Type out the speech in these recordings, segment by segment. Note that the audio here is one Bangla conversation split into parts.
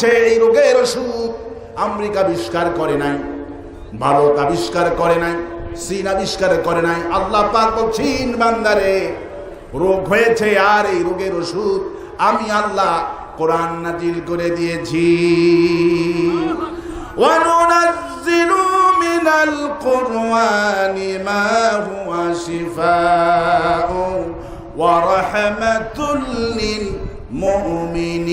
বলছে এই রোগের ওষুধ আমেরিকা আবিষ্কার করে নাই ভারত আবিষ্কার করে নাই চীন আবিষ্কার করে নাই আল্লাহ পাক বলছেন বান্দারে রোগ হয়েছে আর এই রোগের ওষুধ আমি আল্লাহ কোরআন নাজিল করে দিয়েছি وننزل من القرآن ما هو شفاء ورحمة للمؤمنين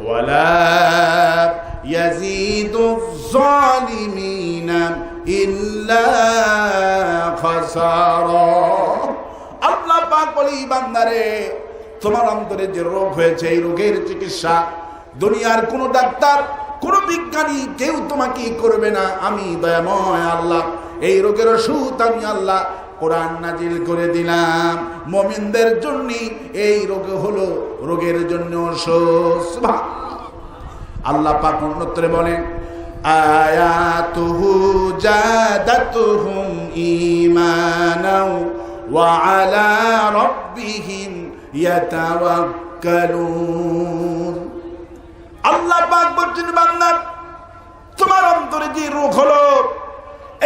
ولا يزيد الظالمين إلا خسارا আল্লাহ পাক বলি বান্দারে তোমার অন্তরে যে রোগ হয়েছে এই রোগের চিকিৎসা দুনিয়ার কোন ডাক্তার কোন বিজ্ঞানী কেউ তোমাকে করবে না আমি দয়াময় আল্লাহ এই রোগের ওষুধ আমি আল্লাহ কোরআন নাজিল করে দিলাম। মমিনদের জন্য এই রোগ হলো রোগের জন্য। আল্লাহ পাক অন্যত্রে বলেন আল্লাহ পাক বলছেন, বান্দা, তোমার অন্তরে যে রোগ হলো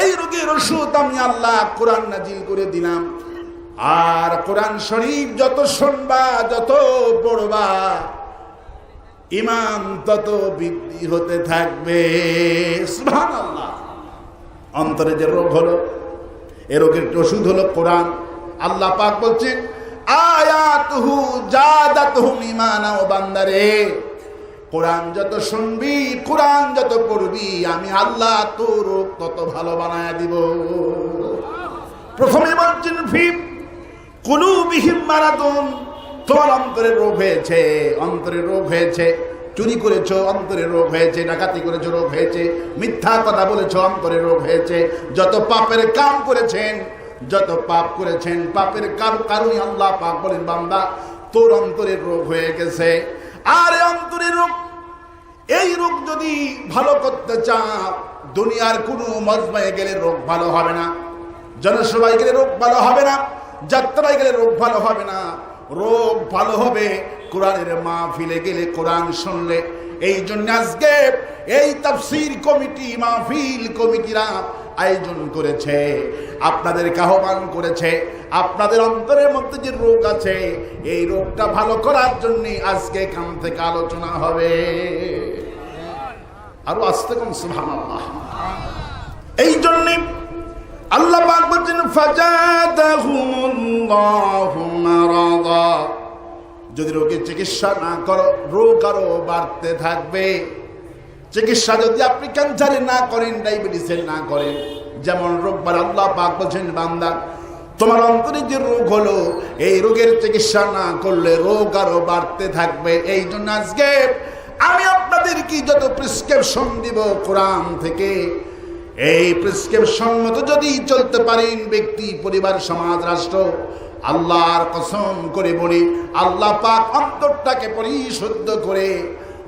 এই রোগের ওষুধ আমি আল্লাহ কোরআন নাজিল করে দিলাম। আর কোরআন শরীফ যত শুনবা, যত পড়বা, ইমান তত বৃদ্ধি হতে থাকবে। অন্তরে যে রোগ হলো, এ রোগের ওষুধ হলো কোরআন। আল্লাহ পাক বলছেন, আয়াতুহু জাদাতুহুম ঈমানা ও বান্দারে। কোরআন যত শুনবি, কোরআন যত পড়বি, আমি আল্লাহ তোর তত ভালো বানায় দিব। প্রথমে বলছেন ফিপ কুলুবিহিম মারাদুন। তোমার অন্তরে রোগ হয়েছে, অন্তরে রোগ হয়েছে। চুরি করেছ, অন্তরে রোগ হয়েছে, ডাকাতি করেছ, রোগ হয়েছে। মিথ্যা কথা বলেছ, অন্তরে রোগ হয়েছে। যত পাপের কাম করেছেন, যত পাপ করেছেন, পাপের কার কারণে আল্লাহ পাপ বলেন, বান্দা, তোর অন্তরের রোগ হয়ে গেছে। আর অন্তরের রোগ এই রোগ যদি ভালো করতে চাও, দুনিয়ার কোনো মজমায় গেলে রোগ ভালো হবে না, জনসভায় গেলে রোগ ভালো হবে না, যাত্রায় গেলে রোগ ভালো হবে না। রোগ ভালো হবে কোরআনের মাহফিলে গেলে কোরআন শুনলে। এই জন্য আজকে এই তাফসির কমিটি, মাহফিল কমিটিরা আয়োজন করেছে, আপনাদেরকে আহ্বান করেছে, আপনাদের অন্তরের মধ্যে যে রোগ আছে, এই রোগটা ভালো করার জন্যে আজকে এখান থেকে আলোচনা হবে। আরও আসতে কম এই জন্যে আল্লাহ ফাজাদাহুমুল্লাহু মারাদা। যদি রোগের চিকিৎসা না করো, রোগ আরও বাড়তে থাকবে। চিকিৎসা যদি আপনি ক্যান্সারে না করেন ডায়াবেটিসের না করেন, যেমন রোগবার আল্লাহ পাক বলছেন, বান্দা, তোমার অন্তরে যে রোগ হলো, এই রোগের চিকিৎসা না করলে রোগ আরও বাড়তে থাকবে। এই জন্য আজকে আমি কি যত প্রেসক্রিপশন দিব কোরআন থেকে, এই প্রেসক্রিপশন মতো যদি চলতে পারেন ব্যক্তি, পরিবার, সমাজ, রাষ্ট্র, আল্লাহর কসম করে বলি, আল্লাহ পাক অন্তরটাকে পরিশুদ্ধ করে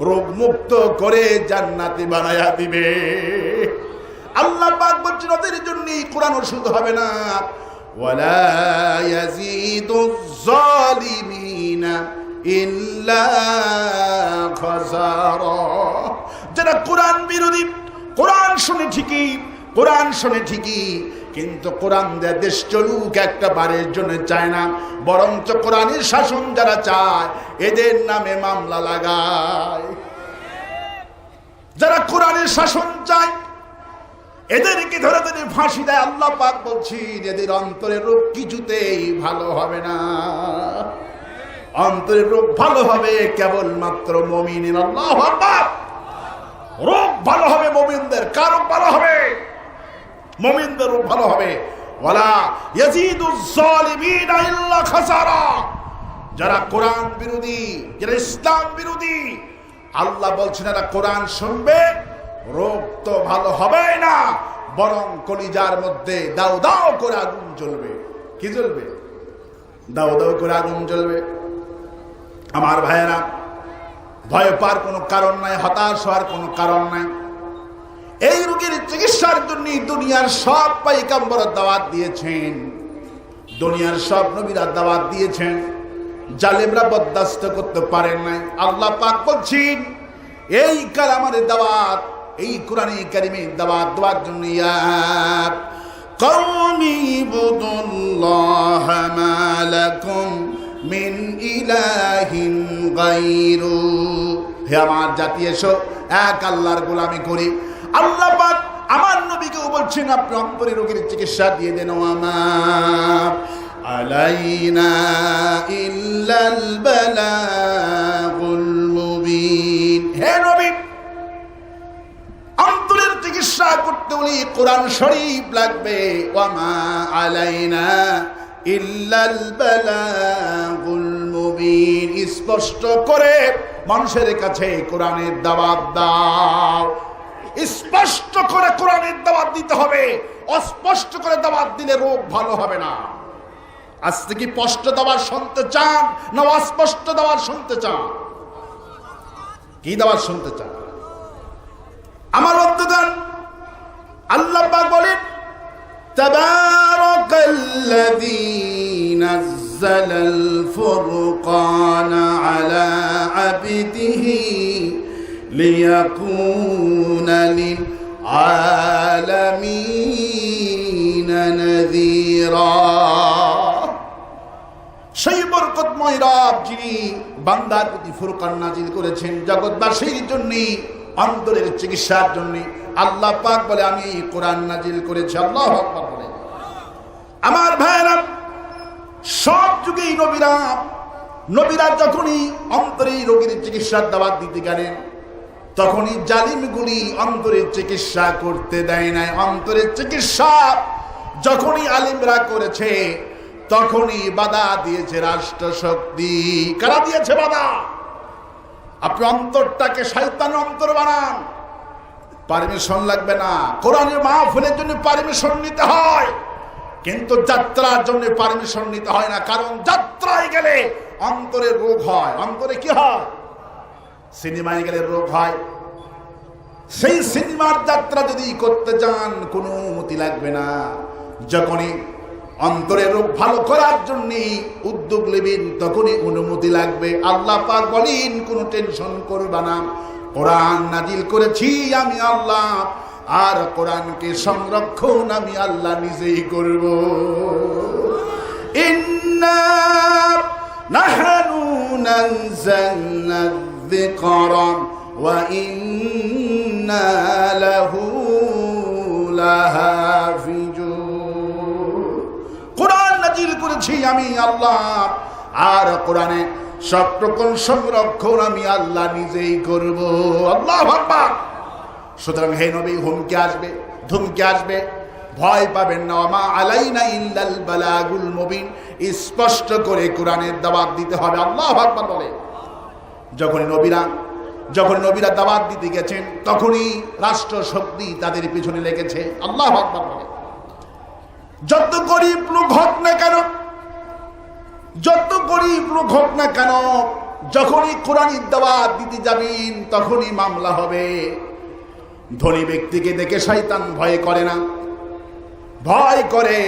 রোগ মুক্ত করে জান্নাতি বানায়া দিবে। আল্লাহ পাক বলছেন, ওদের জন্য কোরআন ওষুধ হবে না। ওয়ালা ইয়াজিদু যালিমিনা যারা কোরআন বিরোধী, কোরআন শুনে ঠিকই, কোরআন শুনে ঠিকই, কিন্তু কোরআন দেয় দেশ চলুক একটা বারের জন্য চায় না, বরঞ্চ কোরআনের শাসন যারা চায়, এদের নামে মামলা লাগায়। যারা কোরআনের শাসন চায়, এদেরকে ধরে ধরে ফাঁসি দেয়, আল্লাহ পাক বলছি এদের অন্তরের রোগ কিছুতেই ভালো হবে না। অন্তরের রোগ ভালো হবে কেবলমাত্র মমিনের আল্লাহ রোগ ভালো হবে মমিনদের কার ভালো হবে মমিনদের রোগ ভালো হবে ওয়ালা ইয়াজিদুজ জালিমিনা ইল্লা খাসারা। যারা কোরআন বিরোধী, যারা ইসলাম বিরোধী, আল্লাহ বলছেন এরা কোরআন শুনবে, রোগ তো ভালো হবে না, বরং কলিজার মধ্যে দাও দাও করে আগুন জ্বলবে। কি জ্বলবে? দাও দাও করে আগুন জ্বলবে। আমার ভাইয়েরা ভয় পাওয়ার কোনো কারণ নাই হতাশ হওয়ার কোনো কারণ নাই এই রোগের চিকিৎসার জন্য দুনিয়ার সব পাইকাম্বর দাওয়াত দিয়েছেন দুনিয়ার সব নবীরা দাওয়াত দিয়েছেন জালেমরা বরদাস্ত করতে পারেন নাই আল্লাহ পাক বলছেন এই কালামানের দাওয়াত এই কোরআনে কারিমের দাওয়াত দেওয়ার জন্য ইয়া قوم اعبدوا الله ما لكم মিন ইলাহিন গাইরু হে আমার জাতি, এসো, এক আল্লাহর গোলামি করি। আল্লাহ পাক আমার নবীকেও বলছেন, আপনি অন্তরে রোগীর চিকিৎসা দিয়ে দেন। আমার আলাইনা ইল্লাল বালাগুল মুবিন। হে নবী, অন্তরের চিকিৎসা করতে উনি কোরআন শরীফ লাগবে। ওয়ামা আলাইনা স্পষ্ট করে মানুষের কাছে কোরআনের দাওয়াত দাও। স্পষ্ট করে কোরআনের দাওয়াত দিতে হবে। অস্পষ্ট করে দাওয়াত দিলে রোগ ভালো হবে না। আজ থেকে স্পষ্ট দাওয়াত শুনতে চান না অস্পষ্ট দাওয়াত শুনতে চান? কি দাওয়াত শুনতে চান? আমার বন্ধুগণ, আল্লাহ বলেন تبارك الذي نزل الفرقان على عبده ليكون للعالمين نذيرا সেই বরকতময় রব যিনি বান্দার প্রতি ফুরকান নাজিল করেছেন জগৎবাসীর জন্য অন্তরের চিকিৎসার জন্য আল্লাহ পাক বলে, আমি এই কোরআন নাজিল করেছি। আল্লাহ বলে। আমার ভাইরা সব যুগেই নবীরা নবীরা যখনই অন্তরে রোগীর চিকিৎসার দাবাত দিতে গেলেন, তখনই জালিমগুলি অন্তরের চিকিৎসা করতে দেয় নাই। অন্তরের চিকিৎসা যখনই আলিমরা করেছে, তখনই বাধা দিয়েছে রাষ্ট্র শক্তি কারা দিয়েছে বাধা? আপনি অন্তরটাকে শয়তান অন্তর বানান। পারমিশন লাগবে না। কোরআনের মাহফিলের জন্য পারমিশন নিতে হয়। কিন্তু যাত্রার জন্য পারমিশন নিতে হয় না। কারণ যাত্রায় গেলে অন্তরে রোগ হয়। অন্তরে কি হয়? সিনেমায় গেলে রোগ হয়। সেই সিনেমার যাত্রা যদি করতে যান, কোনো অনুমতি লাগবে না। যখনই অন্তরের রোগ ভালো করার জন্য উদ্যোগ নেবেন, তখনই অনুমতি লাগবে। আল্লাহ পাক বলেন, কোনো টেনশন করবা না। কোরআন নাজিল করেছি আমি আল্লাহ, আর কোরআনকে সংরক্ষণ আমি আল্লাহ নিজেই করব। নানজালনা যিকরা, ওয়া ইন্না করেছি আমি আল্লাহ। আর কোরআনে সব রকম সংরক্ষণ আমি আল্লাহ নিজেই করব। আল্লাহ ভাববা সুতরাং হে নবী, হুমকি আসবে, ধুমকি আসবে। ভয় পাবেন না। আমা আলাইনা ইল্লাল বালাগুল মুবিন। স্পষ্ট করে কোরআনের দাওয়াত দিতে হবে। আল্লাহ আকবার বলে। যখন নবীরা যখন নবীরা দাওয়াত দিতে গেছেন, তখনই রাষ্ট্র শক্তি তাদের পিছনে লেগেছে। আল্লাহ আকবার বলে। যত গরিব লোক হোক না কেন যত গরিব লোক না কেন, যখনই কোরআনের দাওয়াত দিতে যাবেন, তখনই মামলা হবে। ধনী ব্যক্তিকে দেখে শয়তান ভয় করে না। ভয় করে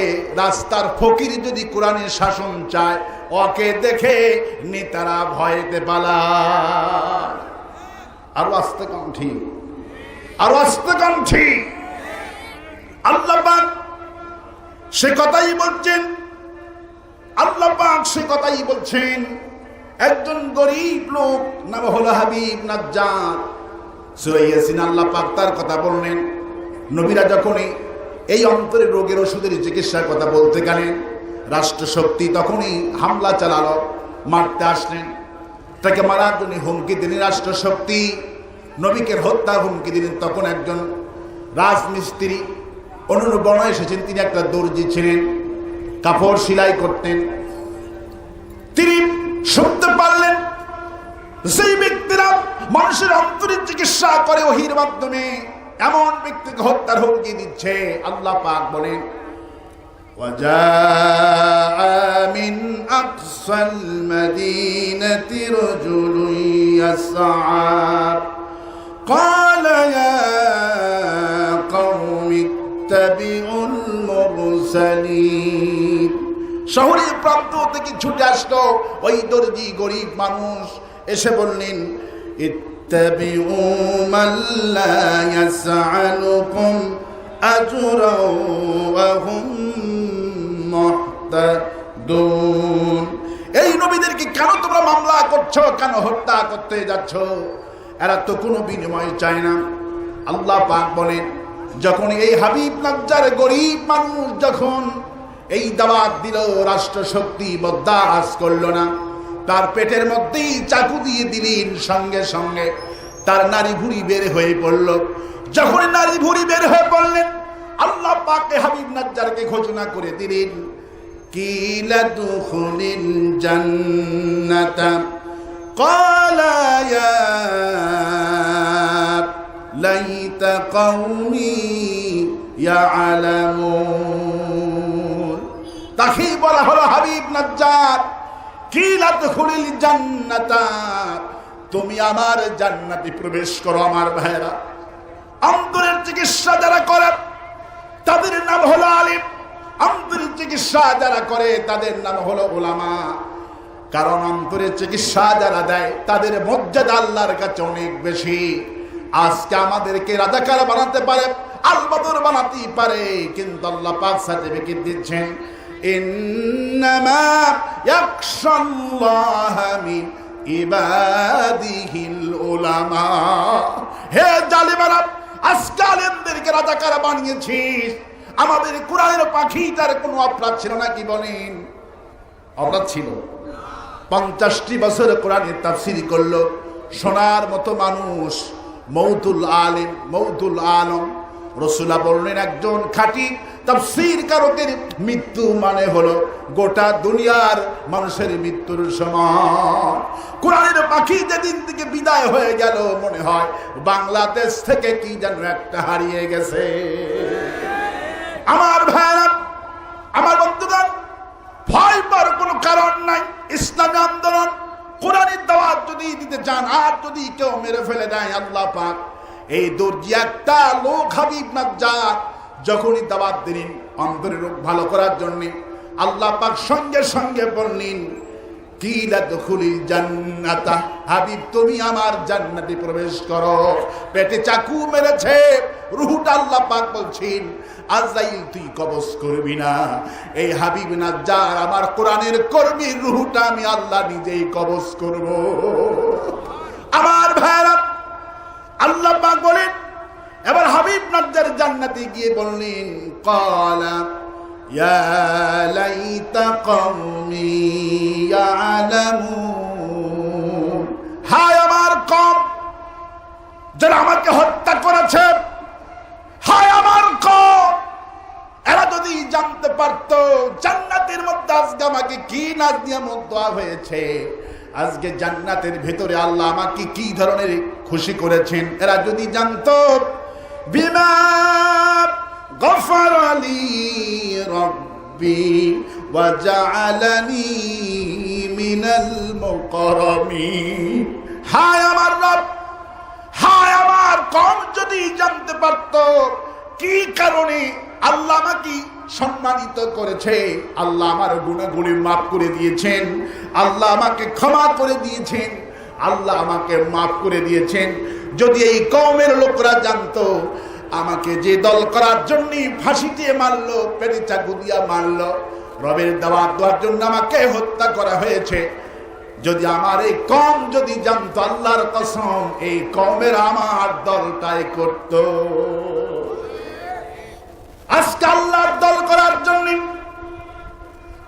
রাস্তার ফকির যদি কোরআনের শাসন চায়, ওকে দেখে নেতারা ভয়তে পালায়। আরও আস্তে কণ্ঠি আরও আস্তে কণ্ঠি আল্লাহ সে কথাই বলছেন আল্লাহ পাক সে কথাই বলছেন, একজন গরিব লোক নাম হলো হাবিব নাজ্জার। সুরাইয়াসিন আল্লাহ পাক তার কথা বললেন। নবীরা যখনই এই অন্তরে রোগের ওষুধের চিকিৎসার কথা বলতে গেলেন রাষ্ট্র শক্তি তখনই হামলা চালালো, মারতে আসলেন। তাকে মারার জন্য হুমকি দিলেন রাষ্ট্র শক্তি নবীকে হত্যার হুমকি দিলেন তখন একজন রাজমিস্ত্রি। অনুবর্ণ এসেছেন, তিনি একটা দর্জি ছিলেন। কাপড় সেলাই করতেন তিনি শুনতে পারলেন সেই ব্যক্তিরা মানুষের অন্তরের চিকিৎসা করে ওহির মাধ্যমে এমন ব্যক্তিকে হত্যার হুমকি দিচ্ছে আল্লাহ পাক বলেন وجاء من أقصى المدينة رجل يسعى قال يا قوم اتبعوا المرسلين শহরের প্রান্ত থেকে ছুটে আসলো ওই দর্জি গরিব মানুষ। এসে বললেন এই নবীদেরকে কেন তোমরা মামলা করছ? কেন হত্যা করতে যাচ্ছ? এরা তো কোনো বিনিময় চায় না। আল্লাহ পাক বলেন, যখন এই হাবিব নাজ্জার গরিব মানুষ যখন এই দাবাত দিল, রাষ্ট্রশক্তি বদাস করল না। তার পেটের মধ্যেই চাকু দিয়ে দিলেন, সঙ্গে সঙ্গে তার নারী ভুড়ি বের হয়ে পড়ল। যখন নারী ভুড়ি বের হয়ে পড়লেন, আল্লাহ পাকে হাবিব নাজ্জারকে ঘোষণা করে দিলেন, কিলা দুখুলিল জান্নাতা, ক্বালা ইয়া লাইতা কওমি ইয়ালামুন। তাকে বলা হলো হাবিব নাজ্জার। কি লাদখুলিল জান্নাতা। তুমি আমার জান্নাতে প্রবেশ করো আমার ভাইরা অন্তরের চিকিৎসা যারা করে, তাদের নাম হলো আলিম। অন্তরের চিকিৎসা যারা করে, তাদের নাম হলো ওলামা কারণ অন্তরের চিকিৎসা যারা দেয়, তাদের মর্যাদা আল্লাহর কাছে অনেক বেশি। আজকে আমাদেরকে রাজাকার বানাতে পারে, আলবদর বানাতেই পারে, কিন্তু আল্লাহ পাক সার্টিফিকেট দিচ্ছেন ইন্নামা ইয়াখশাল্লাহ মিন ইবাদিহিল উলামা হে জালিমারা, আজকে আলেমদেরকে রাজাকার বানিয়েছিস। আমাদের কোরআনের পাখিটার কোনো অপরাধ ছিল না, কি বলেন? অপরাধ ছিল। পঞ্চাশটি বছর কোরআনের তাফসিরি করল সোনার মতো মানুষ, মৌতুল আলিম, মৌতুল আলম। রসুলা বললেন একজন খাঁটি তাফসির কারকের মৃত্যু মানে হলো গোটা দুনিয়ার মানুষের মৃত্যুর সমান কোরআনের পাখি যেদিন থেকে বিদায় হয়ে গেল মনে হয় বাংলাদেশ থেকে কি যেন একটা হারিয়ে গেছে। আমার ভাইরা আমার বন্ধুগণ ভয় পাওয়ার কোনো কারণ নাই, ইসলামী আন্দোলন, কোরআনের দাওয়াত যদি দিতে চান, আর যদি কেউ মেরে ফেলে দেয়, আল্লাহ পাক এই দর্জি একটা লোক হাবিব নাজ্জার যখনই দাওয়াত দিলেন অন্তরের রোগ ভালো করার জন্য, আল্লাহ পাক সঙ্গে সঙ্গে বললেন হাবিব তুমি আমার প্রবেশ করো। পেটে চাকু মেরেছে, রুহুটা তুই কবজ করবি না। এই হাবিব না আমার কোরআনের কর্মীর রুহুটা আমি আল্লাহ নিজেই কবজ করব আমার ভাইরা আল্লাহ পাক বলেন এবার হাবিব নাজ্জার জান্নাতে গিয়ে বললেন হায় আমার কম আমাকে হত্যা করেছে। হায় আমার এরা যদি জানতে পারতো জান্নাতের মধ্যে আজকে আমাকে কি নাচ নিয়ামত দেওয়া হয়েছে, আজকে জান্নাতের ভেতরে আল্লাহ আমাকে কি ধরনের খুশি করেছেন, এরা যদি জানতো বিমা গফর আলী রব্বি ওয়াজআলানি মিনাল মুকরমিন হায় আমার রব, হায় আমার কম যদি জানতে পারত, কি কারণে আল্লাহ আমাকে সম্মানিত করেছে? আল্লাহ আমার গুণাগুলি মাফ করে দিয়েছেন। আল্লাহ আমাকে ক্ষমা করে দিয়েছেন। আল্লাহ আমাকে মাফ করে দিয়েছেন। যদি এই কমের লোকরা জানতো, আমাকে যে দল করার জন্য দিয়ে মারলো পেটে চাকু মারলো, রবের দাওয়াত দেওয়ার জন্য আমাকে হত্যা করা হয়েছে। যদি আমার এই কম যদি জানতো, আল্লাহর কসম, এই কমের আমার দলটাই করত। আজকে আল্লাহর দল করার জন্য,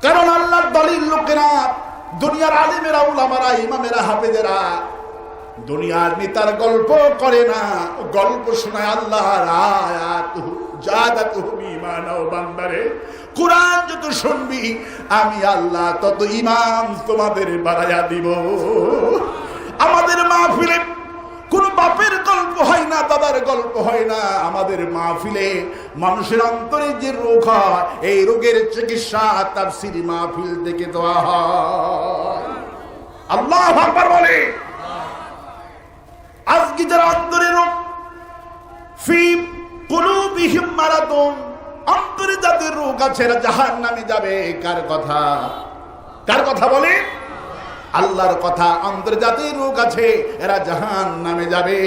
কারণ আল্লাহর দলের লোকেরা, দুনিয়ার আলিমেরা, উলামারা, ইমামেরা, হাফেজেরা দুনিয়ার নেতার গল্প করে না। গল্প শোনায় যত শুনবি, আমি আল্লাহ তত ইমান তোমাদের দিব। আমাদের মাহফিলে কোন বাপের গল্প হয় না গল্প হয় না। আমাদের মাহফিলে মানুষের অন্তরে যে রোগ হয়, এই রোগের চিকিৎসা তার সিরি মাহফিল থেকে দেওয়া হয়। আল্লাহ বলে। আজকে যারা অন্তরে রোগ ফিম কুলুবিহিম মারাদুন, অন্তরে যাদের রোগ আছে জাহান নামে যাবে। কার কথা? কার কথা বলে? আল্লাহর কথা। আন্তর্জাতিক রোগ আছে এরা জাহান নামে যাবে।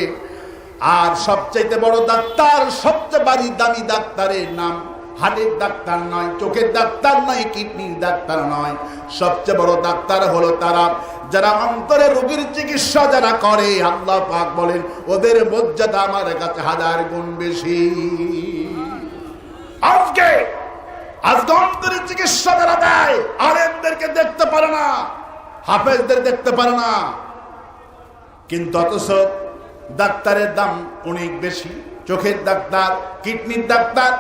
আর সবচাইতে বড় ডাক্তার, সবচেয়ে বাড়ি দামি ডাক্তারের নাম হার্টের ডাক্তার নয়, চোখের ডাক্তার নয়, কিডনির ডাক্তার নয়। সবচেয়ে বড় ডাক্তার হলো তারা যারা অন্তরে রোগীর চিকিৎসা যারা করে, আল্লাহ পাক বলেন, ওদের মর্যাদা আমার কাছে হাজার গুণ বেশি। আজকে আজকে অন্তরের চিকিৎসা যারা দেয় আর এদেরকে দেখতে পারে না, হাফেজদের দেখতে পারে না। কিন্তু অথচ ডাক্তারের দাম অনেক বেশি, চোখের ডাক্তার, কিডনির ডাক্তার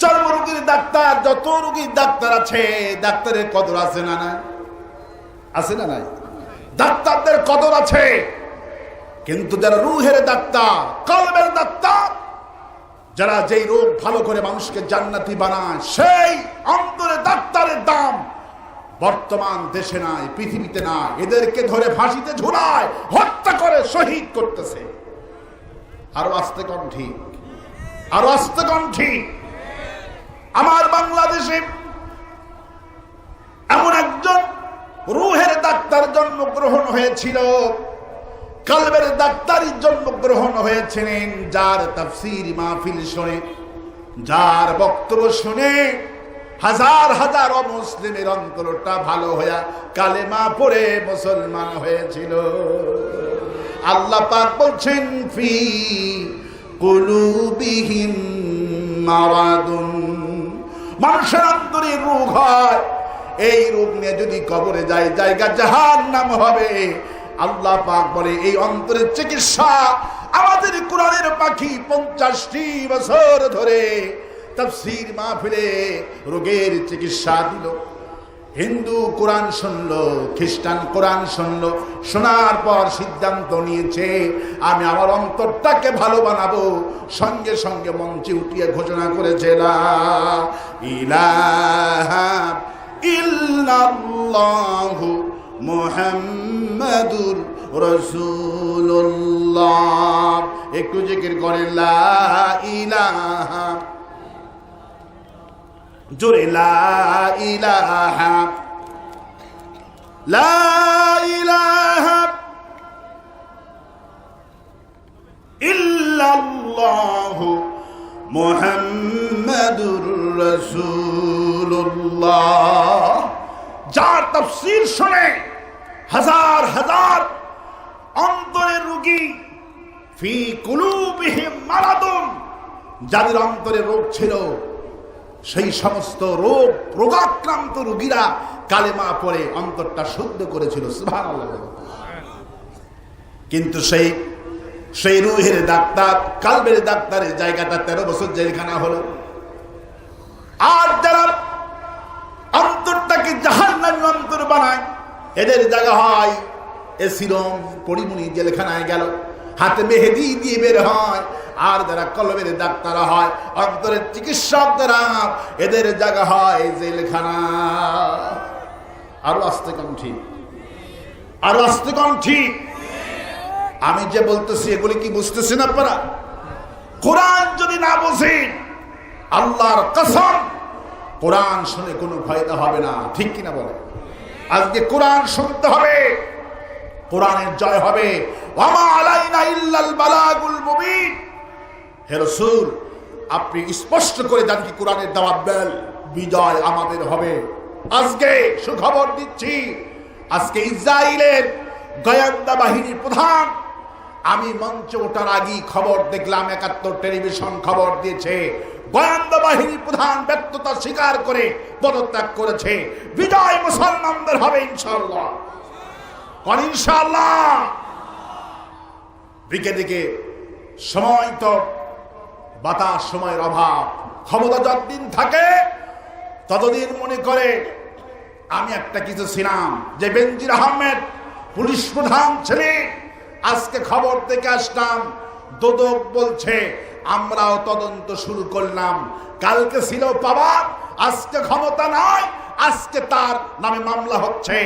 চর্ম রোগীর ডাক্তার, যত রোগীর ডাক্তার আছে, ডাক্তারের কদর আছে না নাই? আছে না নাই? ডাক্তারদের কদর আছে। কিন্তু যারা রুহের ডাক্তার কলমের ডাক্তার যারা যেই রোগ ভালো করে মানুষকে জান্নাতি বানায়, সেই অন্তরে ডাক্তারের দাম বর্তমান দেশে নাই, পৃথিবীতে নাই। এদেরকে ধরে ফাঁসিতে ঝুলায়, হত্যা করে শহীদ করতেছে। আরও আস্তে কম ঠিক। আরও আস্তে কম ঠিক। আমার বাংলাদেশে এমন একজন রুহের ডাক্তার জন্মগ্রহণ হয়েছিল। কালবের ডাক্তারির জন্মগ্রহণ হয়েছিলেন, যার তাফসির মাহফিল শুনে, যার বক্তব্য শুনে, হাজার হাজার অমুসলিমের অন্তরটা ভালো হইয়া কালেমা পড়ে মুসলমান হয়েছিল। আল্লাহ পাক বলছেন, ফি কুলুবিহিম মারাদুন মানুষের অন্তরে রোগ হয় এই রোগ নিয়ে যদি কবরে যায়, জায়গা জাহান নাম হবে। আল্লাহ পাক বলে, এই অন্তরের চিকিৎসা আমাদের কোরআনের পাখি পঞ্চাশটি বছর ধরে তাফসীর মাহফিলে রোগের চিকিৎসা দিল। হিন্দু কোরআন শুনলো, খ্রিস্টান কোরআন শুনলো, শোনার পর সিদ্ধান্ত নিয়েছে, আমি আমার অন্তরটাকে ভালো বানাবো। সঙ্গে সঙ্গে মঞ্চে উঠিয়ে ঘোষণা করেছে, লা ইলাহা ইল্লাল্লাহু মুহাম্মাদুর রাসূলুল্লাহ। একটু জিকির করে লা ইলাহা। জোরে লা ইলাহা। লা ইলাহা। ইল্লাল্লাহু মুহাম্মাদুর রাসূলুল্লাহ। যার তাফসীর শুনে হাজার হাজার অন্তরের রোগী ফি কুলুবিহিম মারাদুন, যাদের অন্তরে রোগ ছিল, সেই সমস্ত রোগ রোগাক্রান্ত রুগীরা কালেমা পরে অন্তরটা শুদ্ধ করেছিল, সুবহানাল্লাহ। কিন্তু সেই সেই রুহের ডাক্তার, কালবের ডাক্তারের জায়গাটা তেরো বছর জেলখানা হলো। আর যারা অন্তরটাকে জাহান নামী অন্তর বানায়, এদের জায়গা হয় এসিরম পরিমণি জেলখানায় গেল। হাতে মেহেদি দিয়ে বের হয়, আর যারা কলমের ডাক্তার হয়, অন্তরের চিকিৎসক যারা, এদের জায়গা হয় জেলখানা। আরও আসতে কম ঠিক আরও আসতে কম ঠিক আমি যে বলতেছি, এগুলি কি বুঝতেছেন আপনারা? কোরআন যদি না বোঝেন, আল্লাহর কসম, কোরআন শুনে কোনো ফায়দা হবে না। ঠিক কিনা বলে আজকে কোরআন শুনতে হবে, কোরআনের জয় হবে। রাসূল, আপনি স্পষ্ট করে দেন কি কোরআনের দাওয়াত বিজয় আমাদের হবে। আজকে সুখবর দিচ্ছি, আজকে ইসরায়েলের গোয়েন্দা বাহিনীর প্রধান আমি মঞ্চে ওঠার আগেই খবর দেখলাম, একাত্তর টেলিভিশন খবর দিয়েছে। গোয়েন্দা প্রধান ব্যর্থতা স্বীকার করে পদত্যাগ করেছে। বিজয় মুসলমানদের হবে ইনশাল্লাহ কন ইনশাল্লাহ দিকে দিকে সময় তো, বাতাস সময়ের অভাব। ক্ষমতা যতদিন থাকে, ততদিন মনে করে, আমি একটা কিছু ছিলাম, যে বেনজির আহমেদ পুলিশ প্রধান ছেলে আজকে খবর থেকে আসলাম, দোদক বলছে, আমরাও তদন্ত শুরু করলাম। কালকে ছিল পাওয়ার, আজকে ক্ষমতা নয় আজকে তার নামে মামলা হচ্ছে।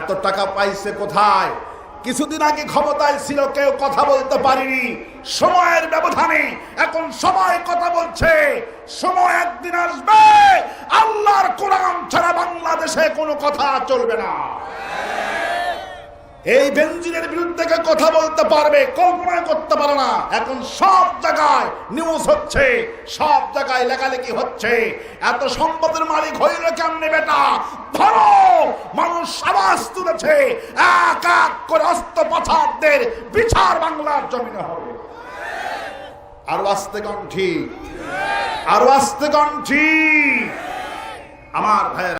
এত টাকা পাইছে কোথায়? কিছুদিন আগে ক্ষমতায় ছিল, কেউ কথা বলতে পারিনি। সময়ের ব্যবধানে, এখন সময় কথা বলছে। সময় একদিন আসবে, আল্লাহর কোরআন ছাড়া বাংলাদেশে কোনো কথা চলবে না। এই বেঞ্জিনের বিরুদ্ধে কথা বলতে পারবে, কল্পনা করতে পারে না। এখন সব জায়গায় নিউজ হচ্ছে, সব জায়গায় লেখালেখি হচ্ছে। এত সম্পদের মালিক হইল কেমনে বেটা? ধরো, মানুষ আওয়াজ তুলেছে, এক এক করে অস্ত পাচারদের বিচার বাংলার জমিনে হবে। আরও আসতে কণ্ঠি, আরও আসতে কণ্ঠি। আমার ভাইয়েরা